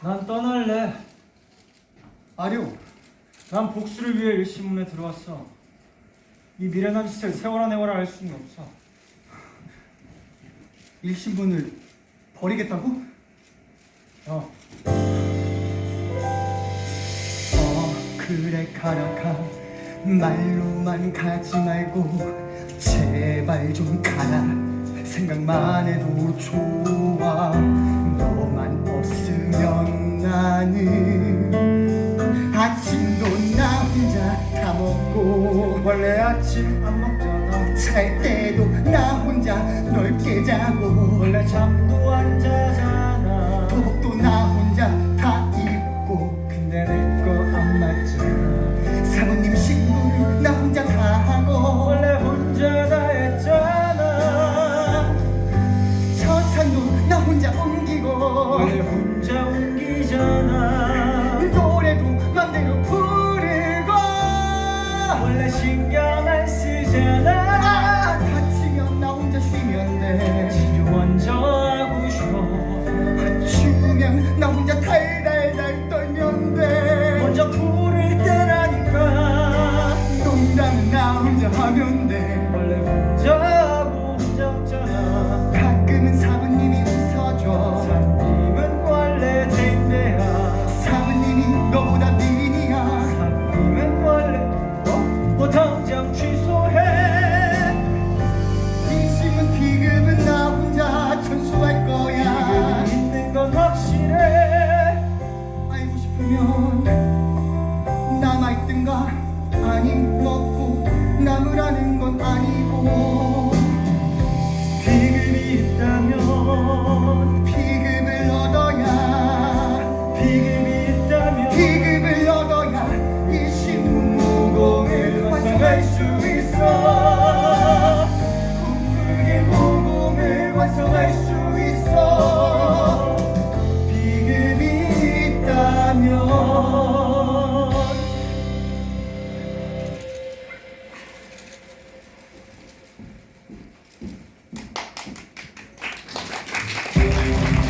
난 떠날래. 아뇨, 난 복수를 위해 일신문에 들어왔어. 이 미련한 짓을 세워라 내워라 할 수는 없어. 일신분을 버리겠다고? 어, 어, 그래 가라 가. 말로만 가지 말고 제발 좀 가라. 생각만 해도 좋아. 원래 아침 안 먹잖아. 잘 때도 나 혼자 넓게 자고 원래 잠도 안 자잖아. 도복도 나 혼자 다 입고 근데 내 거 안 맞잖아. 사모님 신고를 나 혼자 다 하고 원래 혼자 다 했잖아. 저 산도 나 혼자 옮기고 원래 혼자 옮기잖아. 신경 안 쓰잖아. 아 다치면 나 혼자 쉬면 돼 치료 먼저 하고 싶어. 추우면 나 혼자 달달달 떨면 돼 먼저 부를 때라니까. 농담은 나 혼자 하면 돼 원래 혼자 하고 혼자 웃잖아. 가끔은 사부님이 웃어줘 사님은 원래 대인배야. 아니 먹고 남으라는 건 아니고 비급이 있다면 비급을 얻어야 비급이 있다면 비급을 얻어야 이 신문 무공을 완성할 수 있어 꿈꾸게 모공을 완성할 수